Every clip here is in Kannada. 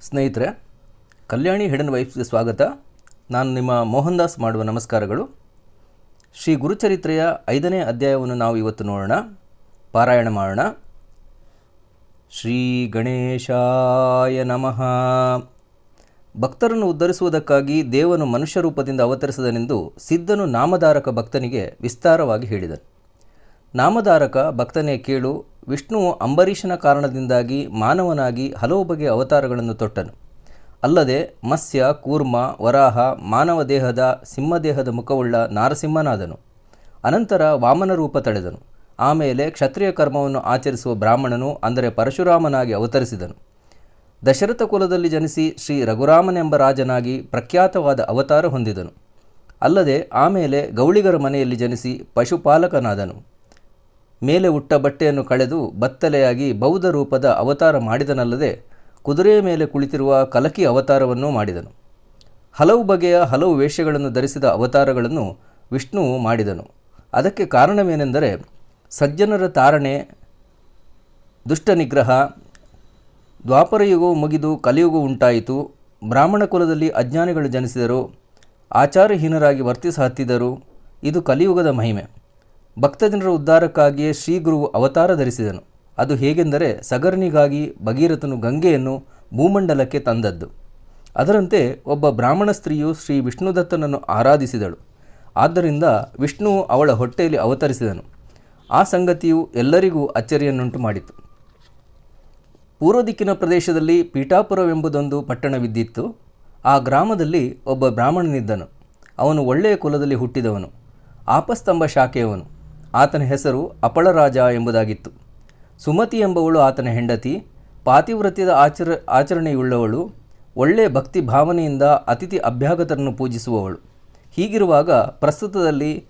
ಸ್ನೇಹಿತರೆ, ಕಲ್ಯಾಣಿ ಹಿಡನ್ ವೈಫ್ಸ್ಗೆ ಸ್ವಾಗತ. ನಾನು ನಿಮ್ಮ ಮೋಹನ್ ದಾಸ್ ಮಾಡುವ ನಮಸ್ಕಾರಗಳು. ಶ್ರೀ ಗುರುಚರಿತ್ರೆಯ ಐದನೇ ಅಧ್ಯಾಯವನ್ನು ನಾವು ಇವತ್ತು ನೋಡೋಣ. ಪಾರಾಯಣ ಮಾಡೋಣ. ಶ್ರೀ ಗಣೇಶಾಯ ನಮಃ. ಭಕ್ತರನ್ನು ಉದ್ಧರಿಸುವುದಕ್ಕಾಗಿ ದೇವನು ಮನುಷ್ಯ ರೂಪದಿಂದ ಅವತರಿಸಿದನೆಂದು ಸಿದ್ಧನು ನಾಮಧಾರಕ ಭಕ್ತನಿಗೆ ವಿಸ್ತಾರವಾಗಿ ಹೇಳಿದನು. ನಾಮಧಾರಕ ಭಕ್ತನೇ ಕೇಳು ವಿಷ್ಣುವು ಅಂಬರೀಷನ ಕಾರಣದಿಂದಾಗಿ ಮಾನವನಾಗಿ ಹಲವು ಬಗೆಯ ಅವತಾರಗಳನ್ನು ತೊಟ್ಟನು. ಅಲ್ಲದೆ ಮತ್ಸ್ಯ, ಕೂರ್ಮ, ವರಾಹ, ಮಾನವ ದೇಹದ ಸಿಂಹದೇಹದ ಮುಖವುಳ್ಳ ನಾರಸಿಂಹನಾದನು. ಅನಂತರ ವಾಮನ ರೂಪ ತಳೆದನು. ಆಮೇಲೆ ಕ್ಷತ್ರಿಯ ಕರ್ಮವನ್ನು ಆಚರಿಸುವ ಬ್ರಾಹ್ಮಣನು ಅಂದರೆ ಪರಶುರಾಮನಾಗಿ ಅವತರಿಸಿದನು. ದಶರಥ ಕುಲದಲ್ಲಿ ಜನಿಸಿ ಶ್ರೀ ರಘುರಾಮನೆಂಬ ರಾಜನಾಗಿ ಪ್ರಖ್ಯಾತವಾದ ಅವತಾರ ಹೊಂದಿದನು. ಅಲ್ಲದೆ ಆಮೇಲೆ ಗೌಳಿಗರ ಮನೆಯಲ್ಲಿ ಜನಿಸಿ ಪಶುಪಾಲಕನಾದನು. ಮೇಲೆ ಉಟ್ಟ ಬಟ್ಟೆಯನ್ನು ಕಳೆದು ಬತ್ತಲೆಯಾಗಿ ಬೌದ್ಧ ರೂಪದ ಅವತಾರ ಮಾಡಿದನಲ್ಲದೆ ಕುದುರೆಯ ಮೇಲೆ ಕುಳಿತಿರುವ ಕಲಕಿ ಅವತಾರವನ್ನೂ ಮಾಡಿದನು. ಹಲವು ಬಗೆಯ ಹಲವು ವೇಷಗಳನ್ನು ಧರಿಸಿದ ಅವತಾರಗಳನ್ನು ವಿಷ್ಣುವು ಮಾಡಿದನು. ಅದಕ್ಕೆ ಕಾರಣವೇನೆಂದರೆ ಸಜ್ಜನರ ತಾರಣೆ ದುಷ್ಟ ನಿಗ್ರಹ ದ್ವಾಪರಯುಗವು ಮುಗಿದು ಕಲಿಯುಗವು ಉಂಟಾಯಿತು. ಬ್ರಾಹ್ಮಣ ಕುಲದಲ್ಲಿ ಅಜ್ಞಾನಿಗಳು ಜನಿಸಿದರು. ಆಚಾರಹೀನರಾಗಿ ವರ್ತಿಸ ಹತ್ತಿದರು. ಇದು ಕಲಿಯುಗದ ಮಹಿಮೆ. ಭಕ್ತಜನರ ಉದ್ಧಾರಕ್ಕಾಗಿಯೇ ಶ್ರೀಗುರುವು ಅವತಾರ ಧರಿಸಿದನು. ಅದು ಹೇಗೆಂದರೆ ಸಗರನಿಗಾಗಿ ಭಗೀರಥನು ಗಂಗೆಯನ್ನು ಭೂಮಂಡಲಕ್ಕೆ ತಂದದ್ದು. ಅದರಂತೆ ಒಬ್ಬ ಬ್ರಾಹ್ಮಣ ಸ್ತ್ರೀಯು ಶ್ರೀ ವಿಷ್ಣುದತ್ತನನ್ನು ಆರಾಧಿಸಿದಳು. ಆದ್ದರಿಂದ ವಿಷ್ಣು ಅವಳ ಹೊಟ್ಟೆಯಲ್ಲಿ ಅವತರಿಸಿದನು. ಆ ಸಂಗತಿಯು ಎಲ್ಲರಿಗೂ ಅಚ್ಚರಿಯನ್ನುಂಟು ಮಾಡಿತು. ಪೂರ್ವ ದಿಕ್ಕಿನ ಪ್ರದೇಶದಲ್ಲಿ ಪೀಠಾಪುರವೆಂಬುದೊಂದು ಪಟ್ಟಣವಿದ್ದಿತ್ತು ಆ ಗ್ರಾಮದಲ್ಲಿ ಒಬ್ಬ ಬ್ರಾಹ್ಮಣನಿದ್ದನು. ಅವನು ಒಳ್ಳೆಯ ಕುಲದಲ್ಲಿ ಹುಟ್ಟಿದವನು. ಆಪಸ್ತಂಭ ಶಾಖೆಯವನು. ಆತನ ಹೆಸರು ಅಪಳರಾಜ ಎಂಬುದಾಗಿತ್ತು. ಸುಮತಿ ಎಂಬವಳು ಆತನ ಹೆಂಡತಿ, ಪಾತಿವ್ರತ್ಯದ ಆಚರ, ಆಚರಣೆಯುಳ್ಳವಳು ಒಳ್ಳೆಯ ಭಕ್ತಿ ಭಾವನೆಯಿಂದ ಅತಿಥಿ ಅಭ್ಯಾಗತರನ್ನು ಪೂಜಿಸುವವಳು. ಹೀಗಿರುವಾಗ ಪ್ರಸ್ತುತದಲ್ಲಿ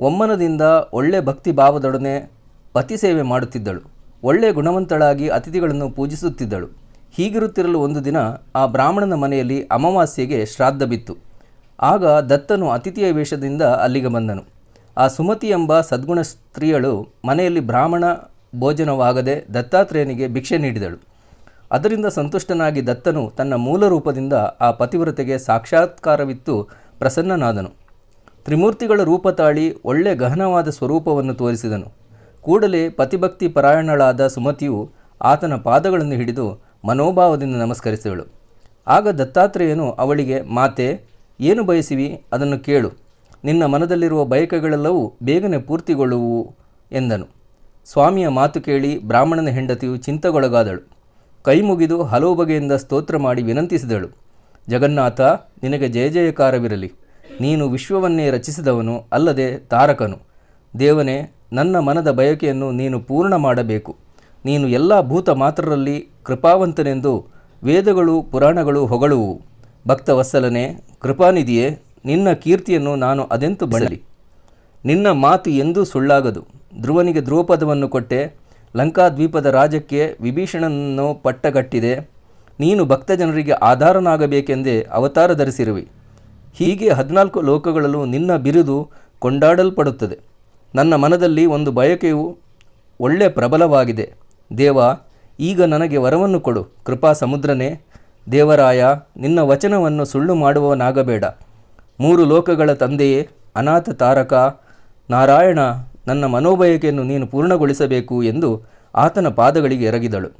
ಒಮ್ಮನದಿಂದ ಒಳ್ಳೆ ಭಕ್ತಿ ಭಾವದೊಡನೆ ಪತಿ ಸೇವೆ ಮಾಡುತ್ತಿದ್ದಳು. ಒಳ್ಳೆಯ ಗುಣವಂತಳಾಗಿ ಅತಿಥಿಗಳನ್ನು ಪೂಜಿಸುತ್ತಿದ್ದಳು. ಹೀಗಿರುತ್ತಿರಲು ಒಂದು ದಿನ ಆ ಬ್ರಾಹ್ಮಣನ ಮನೆಯಲ್ಲಿ ಅಮಾವಾಸ್ಯೆಗೆ ಶ್ರಾದ್ದ ಬಿತ್ತು. ಆಗ ದತ್ತನು ಅತಿಥಿಯ ವೇಷದಿಂದ ಅಲ್ಲಿಗೆ ಬಂದನು. ಆ ಸುಮತಿ ಎಂಬ ಸದ್ಗುಣ ಸ್ತ್ರೀಯಳು ಮನೆಯಲ್ಲಿ ಬ್ರಾಹ್ಮಣ ಭೋಜನವಾಗದೆ ದತ್ತಾತ್ರೇಯನಿಗೆ ಭಿಕ್ಷೆ ನೀಡಿದಳು. ಅದರಿಂದ ಸಂತುಷ್ಟನಾಗಿ ದತ್ತನು ತನ್ನ ಮೂಲ ರೂಪದಿಂದ ಆ ಪತಿವ್ರತೆಗೆ ಸಾಕ್ಷಾತ್ಕಾರವಿತ್ತು ಪ್ರಸನ್ನನಾದನು. ತ್ರಿಮೂರ್ತಿಗಳ ರೂಪ ತಾಳಿ ಒಳ್ಳೆ ಗಹನವಾದ ಸ್ವರೂಪವನ್ನು ತೋರಿಸಿದನು. ಕೂಡಲೇ ಪತಿಭಕ್ತಿ ಪರಾಯಣಳಾದ ಸುಮತಿಯು ಆತನ ಪಾದಗಳನ್ನು ಹಿಡಿದು ಮನೋಭಾವದಿಂದ ನಮಸ್ಕರಿಸಿದಳು. ಆಗ ದತ್ತಾತ್ರೇಯನು ಅವಳಿಗೆ, ಮಾತೆ, ಏನು ಬಯಸಿವಿ? ಅದನ್ನು ಕೇಳು. ನಿನ್ನ ಮನದಲ್ಲಿರುವ ಬಯಕೆಗಳೆಲ್ಲವೂ ಬೇಗನೆ ಪೂರ್ತಿಗೊಳ್ಳುವು ಎಂದನು. ಸ್ವಾಮಿಯ ಮಾತು ಕೇಳಿ ಬ್ರಾಹ್ಮಣನ ಹೆಂಡತಿಯು ಚಿಂತೆಗೊಳಗಾದಳು. ಕೈ ಮುಗಿದು ಹಲವು ಬಗೆಯಿಂದ ಸ್ತೋತ್ರ ಮಾಡಿ ವಿನಂತಿಸಿದಳು. ಜಗನ್ನಾಥ, ನಿನಗೆ ಜಯ ಜಯಕಾರವಿರಲಿ. ನೀನು ವಿಶ್ವವನ್ನೇ ರಚಿಸಿದವನು ಅಲ್ಲದೆ ತಾರಕನು. ದೇವನೇ, ನನ್ನ ಮನದ ಬಯಕೆಯನ್ನು ನೀನು ಪೂರ್ಣ ಮಾಡಬೇಕು. ನೀನು ಎಲ್ಲ ಭೂತ ಮಾತ್ರರಲ್ಲಿ ಕೃಪಾವಂತನೆಂದು ವೇದಗಳು ಪುರಾಣಗಳು ಹೊಗಳುವು. ಭಕ್ತವತ್ಸಲನೆ, ಕೃಪಾನಿಧಿಯೇ ನಿನ್ನ ಕೀರ್ತಿಯನ್ನು ನಾನು ಅದೆಂತು ಬಳಲಿ ನಿನ್ನ ಮಾತು ಎಂದೂ ಸುಳ್ಳಾಗದು. ಧ್ರುವನಿಗೆ ಧ್ರುವಪದವನ್ನು ಕೊಟ್ಟೆ. ಲಂಕಾದ್ವೀಪದ ರಾಜಕ್ಕೆ ವಿಭೀಷಣನನ್ನು ಪಟ್ಟಗಟ್ಟಿದೆ. ನೀನು ಭಕ್ತ ಜನರಿಗೆ ಆಧಾರನಾಗಬೇಕೆಂದೇ ಅವತಾರ ಧರಿಸಿರುವಿ. ಹೀಗೆ ಹದಿನಾಲ್ಕು ಲೋಕಗಳಲ್ಲೂ ನಿನ್ನ ಬಿರುದು ಕೊಂಡಾಡಲ್ಪಡುತ್ತದೆ. ನನ್ನ ಮನದಲ್ಲಿ ಒಂದು ಬಯಕೆಯು ಒಳ್ಳೆ ಪ್ರಬಲವಾಗಿದೆ. ದೇವ ಈಗ ನನಗೆ ವರವನ್ನು ಕೊಡು. ಕೃಪಾ ಸಮುದ್ರನೇ ದೇವರಾಯ ನಿನ್ನ ವಚನವನ್ನು ಸುಳ್ಳು ಮಾಡುವವನಾಗಬೇಡ. ಮೂರು ಲೋಕಗಳ ತಂದೆಯೇ, ಅನಾಥ ತಾರಕ, ನಾರಾಯಣ, ನನ್ನ ಮನೋಬಯಕೆಯನ್ನು ನೀನು ಪೂರ್ಣಗೊಳಿಸಬೇಕು ಎಂದು ಆತನ ಪಾದಗಳಿಗೆ ಎರಗಿದಳು.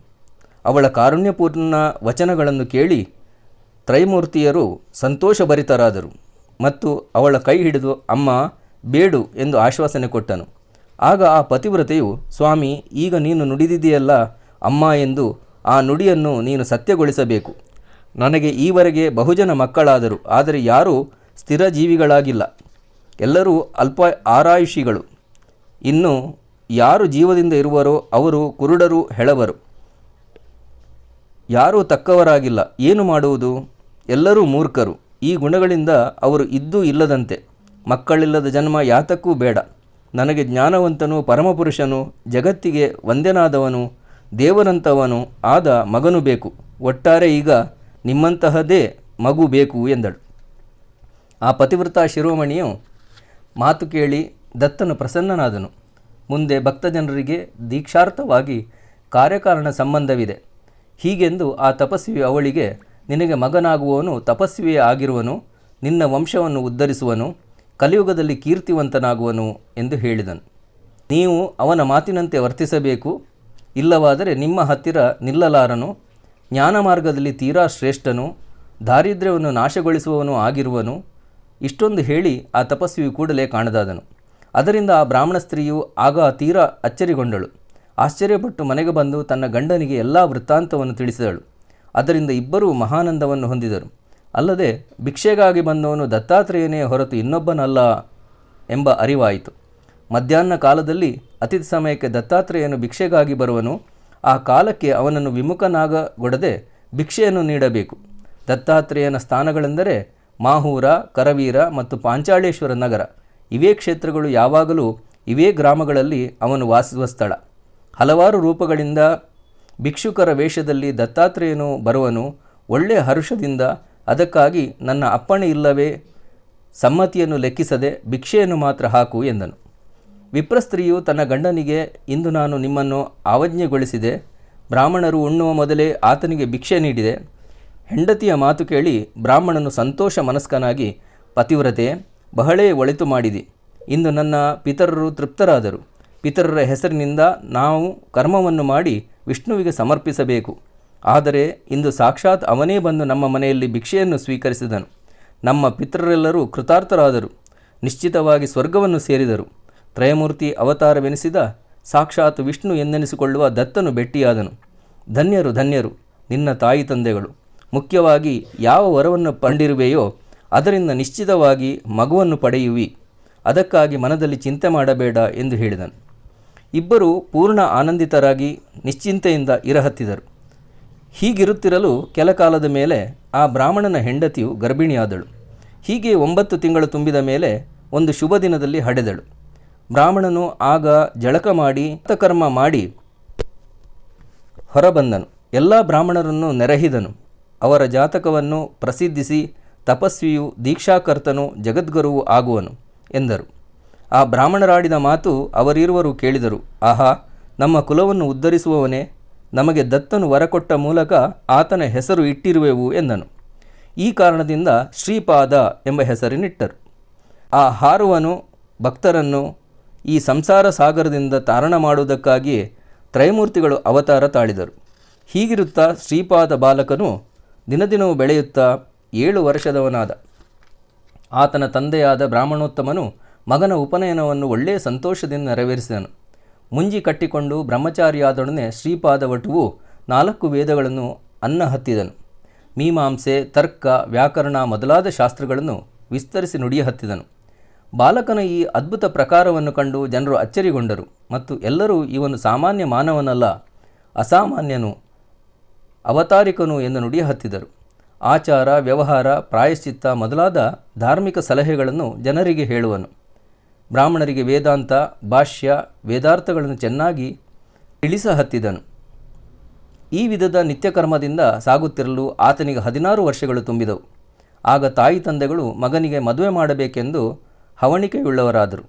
ಅವಳ ಕಾರುಣ್ಯಪೂರ್ಣ ವಚನಗಳನ್ನು ಕೇಳಿ ತ್ರೈಮೂರ್ತಿಯರು ಸಂತೋಷಭರಿತರಾದರು ಮತ್ತು ಅವಳ ಕೈ ಹಿಡಿದು, ಅಮ್ಮ, ಬೇಡು ಎಂದು ಆಶ್ವಾಸನೆ ಕೊಟ್ಟನು. ಆಗ ಆ ಪತಿವ್ರತೆಯು, ಸ್ವಾಮಿ, ಈಗ ನೀನು ನುಡಿದಿದೆಯಲ್ಲ ಅಮ್ಮ ಎಂದು ಆ ನುಡಿಯನ್ನು ನೀನು ಸತ್ಯಗೊಳಿಸಬೇಕು. ನನಗೆ ಈವರೆಗೆ ಬಹುಜನ ಮಕ್ಕಳಾದರು, ಆದರೆ ಯಾರೂ ಸ್ಥಿರ ಜೀವಿಗಳಾಗಿಲ್ಲ. ಎಲ್ಲರೂ ಅಲ್ಪ ಆರಾಯುಷಿಗಳು. ಇನ್ನು ಯಾರು ಜೀವದಿಂದ ಇರುವರೋ ಅವರು ಕುರುಡರು, ಹೆಳವರು. ಯಾರೂ ತಕ್ಕವರಾಗಿಲ್ಲ. ಏನು ಮಾಡುವುದು? ಎಲ್ಲರೂ ಮೂರ್ಖರು. ಈ ಗುಣಗಳಿಂದ ಅವರು ಇದ್ದೂ ಇಲ್ಲದಂತೆ. ಮಕ್ಕಳಿಲ್ಲದ ಜನ್ಮ ಯಾತಕ್ಕೂ ಬೇಡ. ನನಗೆ ಜ್ಞಾನವಂತನು ಪರಮಪುರುಷನು, ಜಗತ್ತಿಗೆ ವಂದ್ಯನಾದವನು ದೇವರಂತವನು ಆದ ಮಗನು ಬೇಕು. ಒಟ್ಟಾರೆ ಈಗ ನಿಮ್ಮಂತಹದೇ ಮಗು ಬೇಕು ಎಂದಳು. ಆ ಪತಿವ್ರತ ಶಿರೋಮಣಿಯು ಮಾತು ಕೇಳಿ ದತ್ತನು ಪ್ರಸನ್ನನಾದನು. ಮುಂದೆ ಭಕ್ತಜನರಿಗೆ ದೀಕ್ಷಾರ್ಥವಾಗಿ ಕಾರ್ಯಕಾರಣ ಸಂಬಂಧವಿದೆ. ಹೀಗೆಂದು ಆ ತಪಸ್ವಿ ಅವಳಿಗೆ, ನಿನಗೆ ಮಗನಾಗುವವನು ತಪಸ್ವಿಯೇ ಆಗಿರುವನು, ನಿನ್ನ ವಂಶವನ್ನು ಉದ್ಧರಿಸುವನು, ಕಲಿಯುಗದಲ್ಲಿ ಕೀರ್ತಿವಂತನಾಗುವನು ಎಂದು ಹೇಳಿದನು. ನೀವು ಅವನ ಮಾತಿನಂತೆ ವರ್ತಿಸಬೇಕು, ಇಲ್ಲವಾದರೆ ನಿಮ್ಮ ಹತ್ತಿರ ನಿಲ್ಲಲಾರನು ಜ್ಞಾನ ಮಾರ್ಗದಲ್ಲಿ ತೀರಾ ಶ್ರೇಷ್ಠನು, ದಾರಿದ್ರ್ಯವನ್ನು ನಾಶಗೊಳಿಸುವವನು ಆಗಿರುವನು ಇಷ್ಟೊಂದು ಹೇಳಿ ಆ ತಪಸ್ವಿಯು ಕೂಡಲೇ ಕಾಣದಾದನು. ಅದರಿಂದ ಆ ಬ್ರಾಹ್ಮಣ ಸ್ತ್ರೀಯು ಆಗ ತೀರಾ ಅಚ್ಚರಿಗೊಂಡಳು. ಆಶ್ಚರ್ಯಪಟ್ಟು ಮನೆಗೆ ಬಂದು ತನ್ನ ಗಂಡನಿಗೆ ಎಲ್ಲ ವೃತ್ತಾಂತವನ್ನು ತಿಳಿಸಿದಳು. ಅದರಿಂದ ಇಬ್ಬರೂ ಮಹಾನಂದವನ್ನು ಹೊಂದಿದರು. ಅಲ್ಲದೆ, ಭಿಕ್ಷೆಗಾಗಿ ಬಂದವನು ದತ್ತಾತ್ರೇಯನೇ ಹೊರತು ಇನ್ನೊಬ್ಬನಲ್ಲ ಎಂಬ ಅರಿವಾಯಿತು. ಮಧ್ಯಾಹ್ನ ಕಾಲದಲ್ಲಿ ಅತಿಥಿ ಸಮಯಕ್ಕೆ ದತ್ತಾತ್ರೇಯನು ಭಿಕ್ಷೆಗಾಗಿ ಬರುವನು. ಆ ಕಾಲಕ್ಕೆ ಅವನನ್ನು ವಿಮುಖನಾಗಗೊಡದೆ ಭಿಕ್ಷೆಯನ್ನು ನೀಡಬೇಕು. ದತ್ತಾತ್ರೇಯನ ಸ್ಥಾನಗಳೆಂದರೆ ಮಾಹೂರ, ಕರವೀರ ಮತ್ತು ಪಾಂಚಾಳೇಶ್ವರ ನಗರ. ಇವೇ ಕ್ಷೇತ್ರಗಳು ಯಾವಾಗಲೂ ಇವೇ ಗ್ರಾಮಗಳಲ್ಲಿ ಅವನು ವಾಸಿಸುವ ಸ್ಥಳ. ಹಲವಾರು ರೂಪಗಳಿಂದ ಭಿಕ್ಷುಕರ ವೇಷದಲ್ಲಿ ದತ್ತಾತ್ರೇಯನು ಬರುವನು. ಒಳ್ಳೆಯ ಹರುಷದಿಂದ ಅದಕ್ಕಾಗಿ ನನ್ನ ಅಪ್ಪಣೆ ಇಲ್ಲವೇ? ಸಮ್ಮತಿಯನ್ನು ಲೆಕ್ಕಿಸದೆ ಭಿಕ್ಷೆಯನ್ನು ಮಾತ್ರ ಹಾಕು ಎಂದನು. ವಿಪ್ರಸ್ತ್ರೀಯು ತನ್ನ ಗಂಡನಿಗೆ, ಇಂದು ನಾನು ನಿಮ್ಮನ್ನು ಆವಜ್ಞೆಗೊಳಿಸಿದೆ. ಬ್ರಾಹ್ಮಣರು ಉಣ್ಣುವ ಮೊದಲೇ ಆತನಿಗೆ ಭಿಕ್ಷೆ ನೀಡಿದೆ. ಹೆಂಡತಿಯ ಮಾತು ಕೇಳಿ ಬ್ರಾಹ್ಮಣನು ಸಂತೋಷ ಮನಸ್ಕನಾಗಿ, ಪತಿವ್ರತೆ, ಬಹಳೇ ಒಳಿತು ಮಾಡಿದಿ. ಇಂದು ನನ್ನ ಪಿತರರು ತೃಪ್ತರಾದರು. ಪಿತರರ ಹೆಸರಿನಿಂದ ನಾವು ಕರ್ಮವನ್ನು ಮಾಡಿ ವಿಷ್ಣುವಿಗೆ ಸಮರ್ಪಿಸಬೇಕು. ಆದರೆ ಇಂದು ಸಾಕ್ಷಾತ್ ಅವನೇ ಬಂದು ನಮ್ಮ ಮನೆಯಲ್ಲಿ ಭಿಕ್ಷೆಯನ್ನು ಸ್ವೀಕರಿಸಿದನು. ನಮ್ಮ ಪಿತರರೆಲ್ಲರೂ ಕೃತಾರ್ಥರಾದರು. ನಿಶ್ಚಿತವಾಗಿ ಸ್ವರ್ಗವನ್ನು ಸೇರಿದರು. ತ್ರಯಮೂರ್ತಿ ಅವತಾರವೆನಿಸಿದ ಸಾಕ್ಷಾತ್ ವಿಷ್ಣು ಎಂದೆನಿಸಿಕೊಳ್ಳುವ ದತ್ತನು ಭೆಟ್ಟಿಯಾದನು ಧನ್ಯರು ಧನ್ಯರು, ನಿನ್ನ ತಾಯಿ ತಂದೆಗಳು. ಮುಖ್ಯವಾಗಿ ಯಾವ ವರವನ್ನು ಪಂಡಿರುವೆಯೋ ಅದರಿಂದ ನಿಶ್ಚಿತವಾಗಿ ಮಗುವನ್ನು ಪಡೆಯುವಿ. ಅದಕ್ಕಾಗಿ ಮನದಲ್ಲಿ ಚಿಂತೆ ಮಾಡಬೇಡ ಎಂದು ಹೇಳಿದನು. ಇಬ್ಬರು ಪೂರ್ಣ ಆನಂದಿತರಾಗಿ ನಿಶ್ಚಿಂತೆಯಿಂದ ಇರಹತ್ತಿದರು. ಹೀಗಿರುತ್ತಿರಲು ಕೆಲ ಕಾಲದ ಮೇಲೆ ಆ ಬ್ರಾಹ್ಮಣನ ಹೆಂಡತಿಯು ಗರ್ಭಿಣಿಯಾದಳು. ಹೀಗೆ ಒಂಬತ್ತು ತಿಂಗಳು ತುಂಬಿದ ಮೇಲೆ ಒಂದು ಶುಭ ದಿನದಲ್ಲಿ ಹಡೆದಳು. ಬ್ರಾಹ್ಮಣನು ಆಗ ಜಳಕ ಮಾಡಿ ಕರ್ಮ ಮಾಡಿ ಹೊರಬಂದನು. ಎಲ್ಲ ಬ್ರಾಹ್ಮಣರನ್ನು ನೆರಹಿದನು. ಅವರ ಜಾತಕವನ್ನು ಪ್ರಸಿದ್ಧಿಸಿ ತಪಸ್ವಿಯು ದೀಕ್ಷಾಕರ್ತನು ಜಗದ್ಗುರುವು ಆಗುವನು ಎಂದರು. ಆ ಬ್ರಾಹ್ಮಣರಾಡಿದ ಮಾತು ಅವರಿರುವರು ಕೇಳಿದರು. ಆಹಾ, ನಮ್ಮ ಕುಲವನ್ನು ಉದ್ಧರಿಸುವವನೇ, ನಮಗೆ ದತ್ತನು ವರಕೊಟ್ಟ ಮೂಲಕ ಆತನ ಹೆಸರು ಇಟ್ಟಿರುವೆವು ಎಂದನು. ಈ ಕಾರಣದಿಂದ ಶ್ರೀಪಾದ ಎಂಬ ಹೆಸರಿನಿಟ್ಟರು. ಆ ಹಾರುವನು, ಭಕ್ತರನ್ನು ಈ ಸಂಸಾರ ಸಾಗರದಿಂದ ತಾರಣ ಮಾಡುವುದಕ್ಕಾಗಿ ತ್ರೈಮೂರ್ತಿಗಳು ಅವತಾರ ತಾಳಿದರು. ಹೀಗಿರುತ್ತಾ ಶ್ರೀಪಾದ ಬಾಲಕನು ದಿನದಿನವೂ ಬೆಳೆಯುತ್ತಾ ಏಳು ವರ್ಷದವನಾದ. ಆತನ ತಂದೆಯಾದ ಬ್ರಾಹ್ಮಣೋತ್ತಮನು ಮಗನ ಉಪನಯನವನ್ನು ಒಳ್ಳೆಯ ಸಂತೋಷದಿಂದ ನೆರವೇರಿಸಿದನು. ಮುಂಜಿ ಕಟ್ಟಿಕೊಂಡು ಬ್ರಹ್ಮಚಾರಿಯಾದೊಡನೆ ಶ್ರೀಪಾದವಟುವು ನಾಲ್ಕು ವೇದಗಳನ್ನು ಅನ್ನ ಹತ್ತಿದನು. ಮೀಮಾಂಸೆ, ತರ್ಕ, ವ್ಯಾಕರಣ ಮೊದಲಾದ ಶಾಸ್ತ್ರಗಳನ್ನು ವಿಸ್ತರಿಸಿ ನುಡಿಯ ಹತ್ತಿದನು. ಬಾಲಕನ ಈ ಅದ್ಭುತ ಪ್ರಕಾರವನ್ನು ಕಂಡು ಜನರು ಅಚ್ಚರಿಗೊಂಡರು ಮತ್ತು ಎಲ್ಲರೂ ಇವನು ಸಾಮಾನ್ಯ ಮಾನವನಲ್ಲ, ಅಸಾಮಾನ್ಯನು ಅವತಾರಿಕನು ಎಂದು ನುಡಿ ಹತ್ತಿದರು. ಆಚಾರ, ವ್ಯವಹಾರ, ಪ್ರಾಯಶ್ಚಿತ್ತ ಮೊದಲಾದ ಧಾರ್ಮಿಕ ಸಲಹೆಗಳನ್ನು ಜನರಿಗೆ ಹೇಳುವನು. ಬ್ರಾಹ್ಮಣರಿಗೆ ವೇದಾಂತ, ಭಾಷ್ಯ, ವೇದಾರ್ಥಗಳನ್ನು ಚೆನ್ನಾಗಿ ತಿಳಿಸ ಹತ್ತಿದನು. ಈ ವಿಧದ ನಿತ್ಯಕರ್ಮದಿಂದ ಸಾಗುತ್ತಿರಲು ಆತನಿಗೆ ಹದಿನಾರು ವರ್ಷಗಳು ತುಂಬಿದವು. ಆಗ ತಾಯಿ ತಂದೆಗಳು ಮಗನಿಗೆ ಮದುವೆ ಮಾಡಬೇಕೆಂದು ಹವಣಿಕೆಯುಳ್ಳವರಾದರು.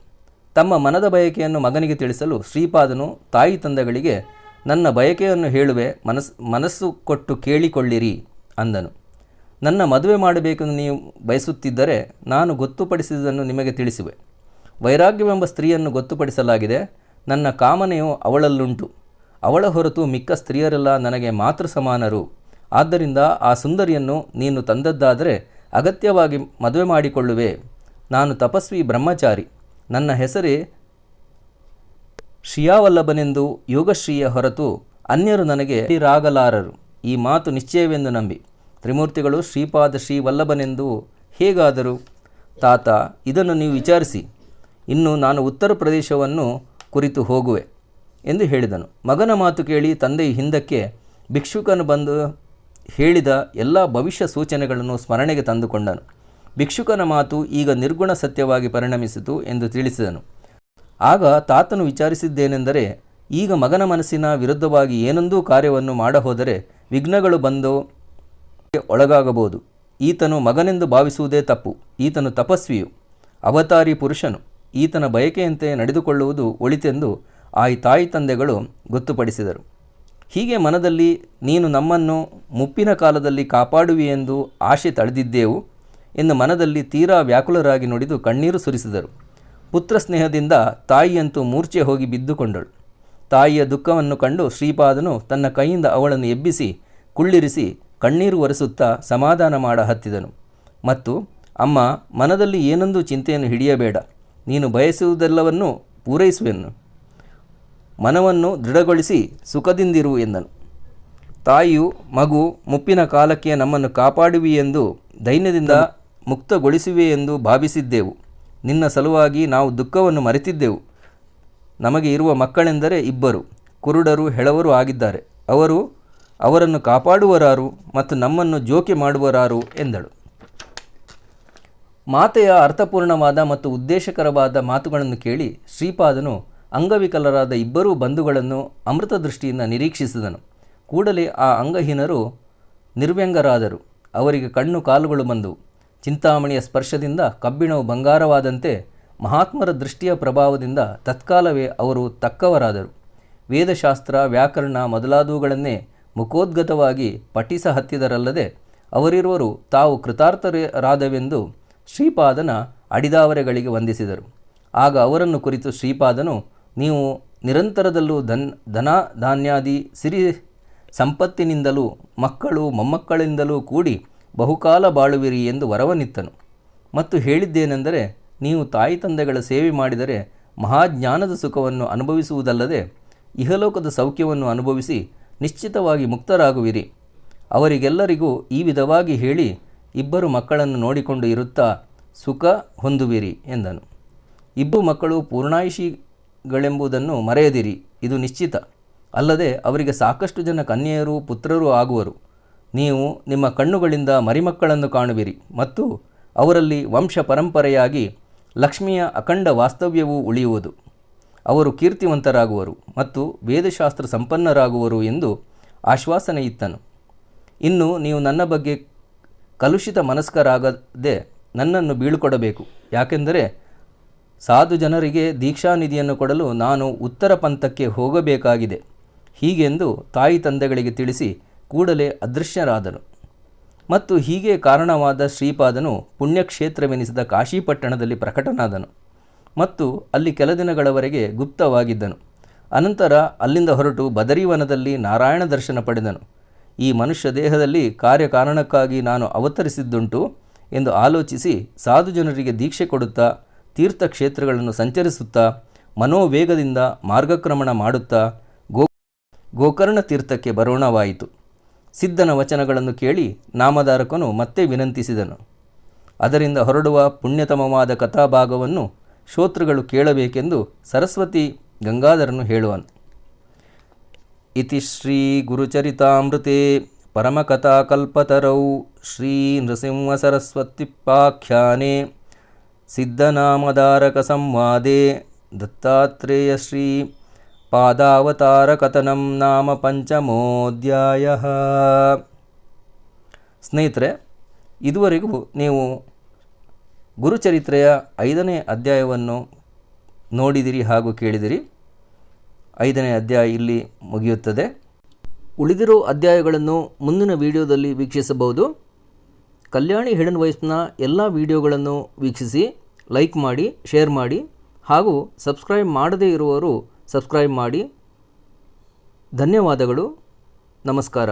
ತಮ್ಮ ಮನದ ಬಯಕೆಯನ್ನು ಮಗನಿಗೆ ತಿಳಿಸಲು ಶ್ರೀಪಾದನು ತಾಯಿ ತಂದೆಗಳಿಗೆ ನನ್ನ ಬಯಕೆಯನ್ನು ಹೇಳುವೆ, ಮನಸ್, ಮನಸ್ಸು ಕೊಟ್ಟು ಕೇಳಿಕೊಳ್ಳಿರಿ ಅಂದನು. ನನ್ನ ಮದುವೆ ಮಾಡಬೇಕೆಂದು ನೀವು ಬಯಸುತ್ತಿದ್ದರೆ ನಾನು ಗೊತ್ತುಪಡಿಸಿದ್ದನ್ನು ನಿಮಗೆ ತಿಳಿಸುವೆ. ವೈರಾಗ್ಯವೆಂಬ ಸ್ತ್ರೀಯನ್ನು ಗೊತ್ತುಪಡಿಸಲಾಗಿದೆ, ನನ್ನ ಕಾಮನೆಯು ಅವಳಲ್ಲುಂಟು. ಅವಳ ಹೊರತು ಮಿಕ್ಕ ಸ್ತ್ರೀಯರೆಲ್ಲ ನನಗೆ ಮಾತೃ ಸಮಾನರು. ಆದ್ದರಿಂದ ಆ ಸುಂದರಿಯನ್ನು ನೀನು ತಂದದ್ದಾದರೆ ಅಗತ್ಯವಾಗಿ ಮದುವೆ ಮಾಡಿಕೊಳ್ಳುವೆ. ನಾನು ತಪಸ್ವಿ ಬ್ರಹ್ಮಚಾರಿ. ನನ್ನ ಹೆಸರೇ ಶ್ರೀಯಾವಲ್ಲಭನೆಂದು ಯೋಗಶ್ರೀಯ ಹೊರತು ಅನ್ಯರು ನನಗೆ ರಾಗಲಾರರು. ಈ ಮಾತು ನಿಶ್ಚಯವೆಂದು ನಂಬಿ. ತ್ರಿಮೂರ್ತಿಗಳು ಶ್ರೀಪಾದ ಶ್ರೀ ವಲ್ಲಭನೆಂದು ಹೇಗಾದರು, ತಾತ, ಇದನ್ನು ನೀವು ವಿಚಾರಿಸಿ. ಇನ್ನು ನಾನು ಉತ್ತರ ಪ್ರದೇಶವನ್ನು ಕುರಿತು ಹೋಗುವೆ ಎಂದು ಹೇಳಿದನು. ಮಗನ ಮಾತು ಕೇಳಿ ತಂದೆಯ ಹಿಂದಕ್ಕೆ ಭಿಕ್ಷುಕನು ಬಂದು ಹೇಳಿದ ಎಲ್ಲ ಭವಿಷ್ಯ ಸೂಚನೆಗಳನ್ನು ಸ್ಮರಣೆಗೆ ತಂದುಕೊಂಡನು. ಭಿಕ್ಷುಕನ ಮಾತು ಈಗ ನಿರ್ಗುಣ ಸತ್ಯವಾಗಿ ಪರಿಣಮಿಸಿತು ಎಂದು ತಿಳಿಸಿದನು. ಆಗ ತಾತನು ವಿಚಾರಿಸಿದ್ದೇನೆಂದರೆ, ಈಗ ಮಗನ ಮನಸ್ಸಿನ ವಿರುದ್ಧವಾಗಿ ಏನೊಂದೂ ಕಾರ್ಯವನ್ನು ಮಾಡಹೋದರೆ ವಿಘ್ನಗಳು ಬಂದು ಒಳಗಾಗಬಹುದು. ಈತನು ಮಗನೆಂದು ಭಾವಿಸುವುದೇ ತಪ್ಪು. ಈತನು ತಪಸ್ವಿಯು, ಅವತಾರಿ ಪುರುಷನು. ಈತನ ಬಯಕೆಯಂತೆ ನಡೆದುಕೊಳ್ಳುವುದು ಒಳಿತೆಂದು ಆ ತಾಯಿ ತಂದೆಗಳು ಗೊತ್ತುಪಡಿಸಿದರು. ಹೀಗೆ ಮನದಲ್ಲಿ ನೀನು ನಮ್ಮನ್ನು ಮುಪ್ಪಿನ ಕಾಲದಲ್ಲಿ ಕಾಪಾಡುವಿ ಎಂದು ಆಶೆ ತಳೆದಿದ್ದೆವು ಎಂದು ಮನದಲ್ಲಿ ತೀರಾ ವ್ಯಾಕುಲರಾಗಿ ನುಡಿದು ಕಣ್ಣೀರು ಸುರಿಸಿದರು. ಪುತ್ರ ಸ್ನೇಹದಿಂದ ತಾಯಿಯಂತೂ ಮೂರ್ಛೆ ಹೋಗಿ ಬಿದ್ದುಕೊಂಡಳು. ತಾಯಿಯ ದುಃಖವನ್ನು ಕಂಡು ಶ್ರೀಪಾದನು ತನ್ನ ಕೈಯಿಂದ ಅವಳನ್ನು ಎಬ್ಬಿಸಿ, ಕುಳ್ಳಿರಿಸಿ ಕಣ್ಣೀರು ಒರೆಸುತ್ತಾ ಸಮಾಧಾನ ಮಾಡ ಹತ್ತಿದನು. ಮತ್ತು, ಅಮ್ಮ, ಮನದಲ್ಲಿ ಏನೊಂದು ಚಿಂತೆಯನ್ನು ಹಿಡಿಯಬೇಡ. ನೀನು ಬಯಸುವುದೆಲ್ಲವನ್ನೂ ಪೂರೈಸುವೆನು. ಮನವನ್ನು ದೃಢಗೊಳಿಸಿ ಸುಖದಿಂದಿರು ಎಂದನು. ತಾಯಿಯು, ಮಗು, ಮುಪ್ಪಿನ ಕಾಲಕ್ಕೆ ನಮ್ಮನ್ನು ಕಾಪಾಡುವಿ ಎಂದು ದೈನ್ಯದಿಂದ ಮುಕ್ತಗೊಳಿಸುವೆ ಎಂದು ಭಾವಿಸಿದ್ದೆವು. ನಿನ್ನ ಸಲುವಾಗಿ ನಾವು ದುಃಖವನ್ನು ಮರೆತಿದ್ದೆವು. ನಮಗೆ ಇರುವ ಮಕ್ಕಳೆಂದರೆ ಇಬ್ಬರು, ಕುರುಡರು, ಹೆಳವರು ಆಗಿದ್ದಾರೆ. ಅವರು ಅವರನ್ನು ಕಾಪಾಡುವರಾರು ಮತ್ತು ನಮ್ಮನ್ನು ಜೋಕೆ ಮಾಡುವರಾರು ಎಂದಳು. ಮಾತೆಯ ಅರ್ಥಪೂರ್ಣವಾದ ಮತ್ತು ಉದ್ದೇಶಕರವಾದ ಮಾತುಗಳನ್ನು ಕೇಳಿ ಶ್ರೀಪಾದನು ಅಂಗವಿಕಲರಾದ ಇಬ್ಬರೂ ಬಂಧುಗಳನ್ನು ಅಮೃತ ದೃಷ್ಟಿಯಿಂದ ನಿರೀಕ್ಷಿಸಿದನು. ಕೂಡಲೇ ಆ ಅಂಗಹೀನರು ನಿರ್ವ್ಯಂಗರಾದರು. ಅವರಿಗೆ ಕಣ್ಣು ಕಾಲುಗಳು ಬಂದವು. ಚಿಂತಾಮಣಿಯ ಸ್ಪರ್ಶದಿಂದ ಕಬ್ಬಿಣವು ಬಂಗಾರವಾದಂತೆ ಮಹಾತ್ಮರ ದೃಷ್ಟಿಯ ಪ್ರಭಾವದಿಂದ ತತ್ಕಾಲವೇ ಅವರು ತಕ್ಕವರಾದರು. ವೇದಶಾಸ್ತ್ರ, ವ್ಯಾಕರಣ ಮೊದಲಾದವುಗಳನ್ನೇ ಮುಖೋದ್ಗತವಾಗಿ ಪಠಿಸ ಹತ್ತಿದರಲ್ಲದೆ ಅವರಿರುವರು ತಾವು ಕೃತಾರ್ಥರಾದವೆಂದು ಶ್ರೀಪಾದನ ಅಡಿದಾವರೆಗಳಿಗೆ ವಂದಿಸಿದರು. ಆಗ ಅವರನ್ನು ಕುರಿತು ಶ್ರೀಪಾದನು, ನೀವು ನಿರಂತರದಲ್ಲೂ ಧನ್, ಧನ, ಧಾನ್ಯಾದಿ, ಸಿರಿ ಸಂಪತ್ತಿನಿಂದಲೂ ಮಕ್ಕಳು ಮೊಮ್ಮಕ್ಕಳಿಂದಲೂ ಕೂಡಿ ಬಹುಕಾಲ ಬಾಳುವಿರಿ ಎಂದು ವರವನಿತ್ತನು. ಮತ್ತು ಹೇಳಿದ್ದೇನೆಂದರೆ, ನೀವು ತಾಯಿ ತಂದೆಗಳ ಸೇವೆ ಮಾಡಿದರೆ ಮಹಾಜ್ಞಾನದ ಸುಖವನ್ನು ಅನುಭವಿಸುವುದಲ್ಲದೆ ಇಹಲೋಕದ ಸೌಖ್ಯವನ್ನು ಅನುಭವಿಸಿ ನಿಶ್ಚಿತವಾಗಿ ಮುಕ್ತರಾಗುವಿರಿ. ಅವರಿಗೆಲ್ಲರಿಗೂ ಈ ವಿಧವಾಗಿ ಹೇಳಿ ಇಬ್ಬರು ಮಕ್ಕಳನ್ನು ನೋಡಿಕೊಂಡು ಇರುತ್ತಾ ಸುಖ ಹೊಂದುವಿರಿ ಎಂದನು. ಇಬ್ಬರು ಮಕ್ಕಳು ಪೂರ್ಣಾಯಿಷಿಗಳೆಂಬುದನ್ನು ಮರೆಯದಿರಿ, ಇದು ನಿಶ್ಚಿತ. ಅಲ್ಲದೆ ಅವರಿಗೆ ಸಾಕಷ್ಟು ಜನ ಕನ್ಯೆಯರು ಪುತ್ರರು ಆಗುವರು. ನೀವು ನಿಮ್ಮ ಕಣ್ಣುಗಳಿಂದ ಮರಿಮಕ್ಕಳನ್ನು ಕಾಣುವಿರಿ ಮತ್ತು ಅವರಲ್ಲಿ ವಂಶ ಪರಂಪರೆಯಾಗಿ ಲಕ್ಷ್ಮಿಯ ಅಖಂಡ ವಾಸ್ತವ್ಯವೂ ಉಳಿಯುವುದು. ಅವರು ಕೀರ್ತಿವಂತರಾಗುವರು ಮತ್ತು ವೇದಶಾಸ್ತ್ರ ಸಂಪನ್ನರಾಗುವರು ಎಂದು ಆಶ್ವಾಸನೆ ಇತ್ತನು ಇನ್ನು ನೀವು ನನ್ನ ಬಗ್ಗೆ ಕಲುಷಿತ ಮನಸ್ಕರಾಗದೆ ನನ್ನನ್ನು ಬೀಳ್ಕೊಡಬೇಕು. ಯಾಕೆಂದರೆ ಸಾಧು ಜನರಿಗೆ ದೀಕ್ಷಾನಿಧಿಯನ್ನು ಕೊಡಲು ನಾನು ಉತ್ತರ ಪಂಥಕ್ಕೆ ಹೋಗಬೇಕಾಗಿದೆ. ಹೀಗೆಂದು ತಾಯಿ ತಂದೆಗಳಿಗೆ ತಿಳಿಸಿ ಕೂಡಲೇ ಅದೃಶ್ಯರಾದನು. ಮತ್ತು ಹೀಗೆ ಕಾರಣವಾದ ಶ್ರೀಪಾದನು ಪುಣ್ಯಕ್ಷೇತ್ರವೆನಿಸಿದ ಕಾಶಿಪಟ್ಟಣದಲ್ಲಿ ಪ್ರಕಟನಾದನು. ಮತ್ತು ಅಲ್ಲಿ ಕೆಲ ದಿನಗಳವರೆಗೆ ಗುಪ್ತವಾಗಿದ್ದನು. ಅನಂತರ ಅಲ್ಲಿಂದ ಹೊರಟು ಬದರಿವನದಲ್ಲಿ ನಾರಾಯಣ ದರ್ಶನ ಪಡೆದನು. ಈ ಮನುಷ್ಯ ದೇಹದಲ್ಲಿ ಕಾರ್ಯಕಾರಣಕ್ಕಾಗಿ ನಾನು ಅವತರಿಸಿದ್ದುಂಟು ಎಂದು ಆಲೋಚಿಸಿ ಸಾಧು ಜನರಿಗೆ ದೀಕ್ಷೆ ಕೊಡುತ್ತಾ, ತೀರ್ಥಕ್ಷೇತ್ರಗಳನ್ನು ಸಂಚರಿಸುತ್ತಾ, ಮನೋವೇಗದಿಂದ ಮಾರ್ಗಕ್ರಮಣ ಮಾಡುತ್ತಾ ಗೋಕರ್ಣ ತೀರ್ಥಕ್ಕೆ ಬರೋಣವಾಯಿತು. ಸಿದ್ಧನ ವಚನಗಳನ್ನು ಕೇಳಿ ನಾಮಧಾರಕನು ಮತ್ತೆ ವಿನಂತಿಸಿದನು. ಅದರಿಂದ ಹೊರಡುವ ಪುಣ್ಯತಮವಾದ ಕಥಾಭಾಗವನ್ನು ಶ್ರೋತೃಗಳು ಕೇಳಬೇಕೆಂದು ಸರಸ್ವತಿ ಗಂಗಾಧರನು ಹೇಳುವನು. ಇತಿ ಶ್ರೀ ಗುರುಚರಿತಾಮೃತೆ ಪರಮಕಥಾಕಲ್ಪತರೌ ಶ್ರೀ ನೃಸಿಂಹ ಸರಸ್ವತಿಪಾಖ್ಯಾನೆ ಸಿದ್ಧನಾಮಧಾರಕ ಸಂವಾದೆ ದತ್ತಾತ್ರೇಯ ಶ್ರೀ ಪಾದಾವತಾರಕಥನಂ ನಾಮ ಪಂಚಮೋಧ್ಯಾಯ. ಸ್ನೇಹಿತರೆ, ಇದುವರೆಗೂ ನೀವು ಗುರುಚರಿತ್ರೆಯ ಐದನೇ ಅಧ್ಯಾಯವನ್ನು ನೋಡಿದಿರಿ ಹಾಗೂ ಕೇಳಿದಿರಿ. ಐದನೇ ಅಧ್ಯಾಯ ಇಲ್ಲಿ ಮುಗಿಯುತ್ತದೆ. ಉಳಿದಿರೋ ಅಧ್ಯಾಯಗಳನ್ನು ಮುಂದಿನ ವಿಡಿಯೋದಲ್ಲಿ ವೀಕ್ಷಿಸಬಹುದು. ಕಲ್ಯಾಣಿ ಹಿಡನ್ ವಾಯ್ಸ್ನ ಎಲ್ಲ ವಿಡಿಯೋಗಳನ್ನು ವೀಕ್ಷಿಸಿ, ಲೈಕ್ ಮಾಡಿ, ಶೇರ್ ಮಾಡಿ ಹಾಗೂ ಸಬ್ಸ್ಕ್ರೈಬ್ ಮಾಡದೇ ಇರುವವರು ಸಬ್ಸ್ಕ್ರೈಬ್ ಮಾಡಿ ಧನ್ಯವಾದಗಳು. ನಮಸ್ಕಾರ.